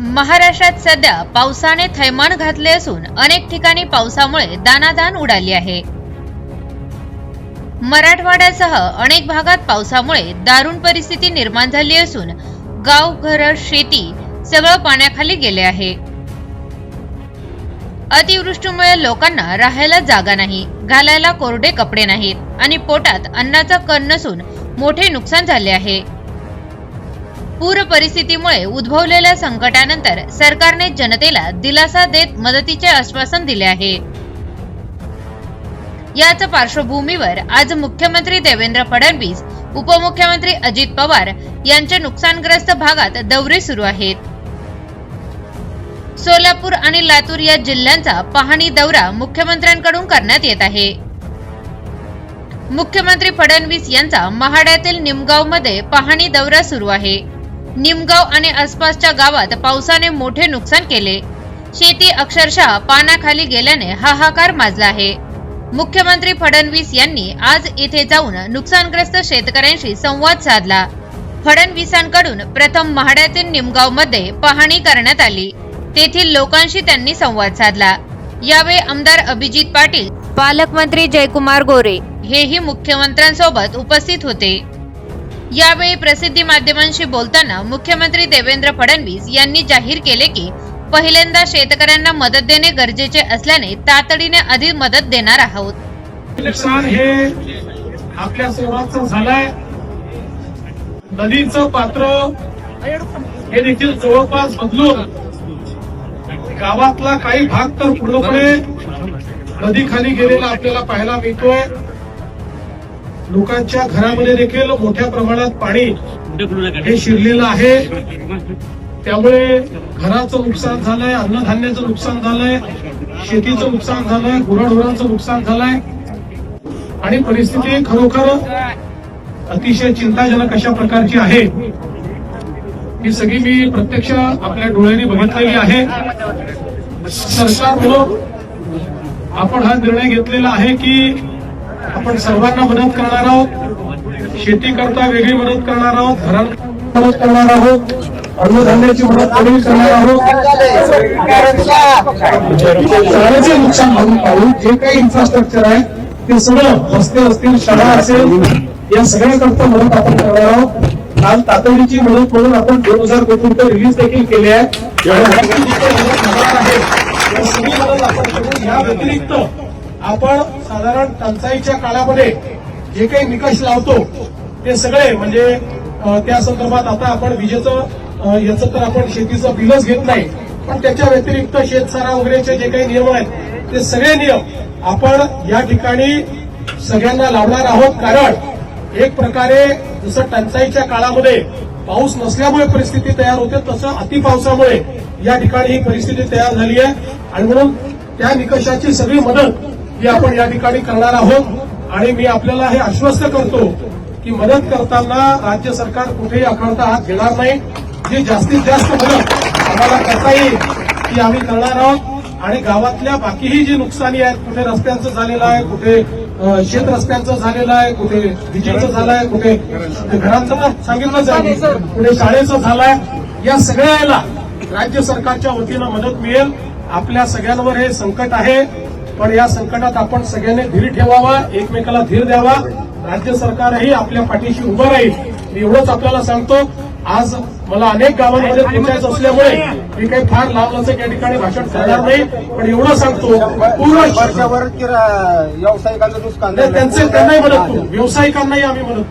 महाराष्ट्रात सध्या पावसाने थैमान घातले असून अनेक ठिकाणी पावसामुळे दानादान उडाली आहे. मराठवाड्यासह अनेक भागात पावसामुळे दारुण परिस्थिती निर्माण झाली असून गाव घर शेती सगळं पाण्याखाली गेले आहे. अतिवृष्टीमुळे लोकांना राहायला जागा नाही घालायला कोरडे कपडे नाहीत आणि पोटात अन्नाचा कण नसून मोठे नुकसान झाले आहे. पूर परिस्थितीमुळे उद्भवलेल्या संकटानंतर सरकारने जनतेला दिलासा देत मदतीचे आश्वासन दिले आहे. याच पार्श्वभूमीवर आज मुख्यमंत्री देवेंद्र फडणवीस उपमुख्यमंत्री अजित पवार यांच्या नुकसानग्रस्त भागात दौरे सुरू आहेत. सोलापूर आणि लातूर या जिल्ह्यांचा पाहणी दौरा मुख्यमंत्र्यांकडून करण्यात येत आहे. मुख्यमंत्री फडणवीस यांचा महाड्यातील निमगावमध्ये पाहणी दौरा सुरू आहे. निमगाव आणि आसपासच्या गावात पावसाने मोठे नुकसान केले. शेती अक्षरशः पानाखाली गेल्याने हाहाकार माजला आहे. मुख्यमंत्री फडणवीस यांनी आज येथे जाऊन नुकसानग्रस्त शेतकऱ्यांशी संवाद साधला. फडणवीसांकडून प्रथम महाड्यातील निमगावमध्ये पाहणी करण्यात आली. तेथील लोकांशी त्यांनी संवाद साधला. यावेळी आमदार अभिजित पाटील पालकमंत्री जयकुमार गोरे हेही मुख्यमंत्र्यांसोबत उपस्थित होते. यावेळी प्रसिद्धी माध्यमांशी बोलताना मुख्यमंत्री देवेंद्र फडणवीस यांनी जाहीर केले की पहिल्यांदा शेतकऱ्यांना मदत देणे गरजेचे असल्याने तातडीने अधिक मदत देणार आहोत. नुकसान हे आपल्या सर्वांचं झालंय. नदीचं पात्र हे देखील जवळपास बदलून गावातला काही भाग तर पूर्णपणे नदी खाली गेलेला आपल्याला पाहायला मिळतोय. लोकांच्या घरामध्ये देखील मोठ्या प्रमाणात पाणी हे शिरलेलं आहे. त्यामुळे घराचं नुकसान झालंय अन्नधान्याचं नुकसान झालंय शेतीचं नुकसान झालंय गुराढोरांचं नुकसान झालंय. आणि परिस्थिती खरोखर अतिशय चिंताजनक अशा प्रकारची आहे. ही सगळी मी प्रत्यक्ष आपल्या डोळ्यांनी बघितलेली आहे. सरकारमुळं आपण हा निर्णय घेतलेला आहे की आपण सर्वांना मदत करणार आहोत. शेती करता वेगळी मदत करणार आहोत. घरांना मदत करणार आहोत. अन्नधान्याची मदत वेगळी करणार आहोत. शाळेचे नुकसान भरून पाहून जे काही इन्फ्रास्ट्रक्चर आहे ते सगळं रस्ते असतील शाळा असेल या सगळ्याकरता मदत आपण करणार आहोत. काल तातडीची मदत म्हणून आपण दोन हजार कोटी रुपये रिलीज देखील केले आहे. या व्यतिरिक्त आपण साधारण टंचाईच्या काळामध्ये जे काही निकष लावतो ते सगळे म्हणजे त्या संदर्भात आता आपण विजेचं याचं तर आपण शेतीचं बिलच घेत नाही पण त्याच्या व्यतिरिक्त शेतसारा वगैरेचे जे काही नियम आहेत ते सगळे नियम आपण या ठिकाणी सगळ्यांना लावणार आहोत. कारण एक प्रकारे जसं टंचाईच्या काळामध्ये पाऊस नसल्यामुळे परिस्थिती तयार होते तसं अतिपावसामुळे या ठिकाणी ही परिस्थिती तयार झाली आहे. आणि म्हणून त्या निकषाची सगळी मदत ही आपण या ठिकाणी करणार आहोत. आणि मी आपल्याला हे आश्वस्त करतो की मदत करताना राज्य सरकार कुठेही अखंड हात घेणार नाही. जी जास्तीत जास्त मदत आम्हाला करता येईल ती आम्ही करणार आहोत. आणि गावातल्या बाकीही जी नुकसानी आहेत कुठे रस्त्यांचं झालेलं आहे कुठे शेत रस्त्यांचं झालेलं आहे कुठे विजेचं झालं आहे कुठे घरांचं पण सांगितलंच आहे. कुठे शाळेचं झालंय. या सगळ्याला राज्य सरकारच्या वतीनं मदत मिळेल. आपल्या सगळ्यांवर हे संकट आहे. पण या संकटात आपण सगळ्यांनी धीर ठेवावा एकमेकाला धीर द्यावा. राज्य सरकारही आपल्या पाठीशी उभं राहील. मी एवढंच आपल्याला सांगतो आज मला अनेक गावांमध्ये पोहोचायचं असल्यामुळे मी काही फार लांब या ठिकाणी भाषण करणार नाही पण एवढं सांगतो पूर्ण वर्षावर नुकसान झालं. त्यांचे त्यांनाही मदत करू. व्यावसायिकांनाही आम्ही मदत करू.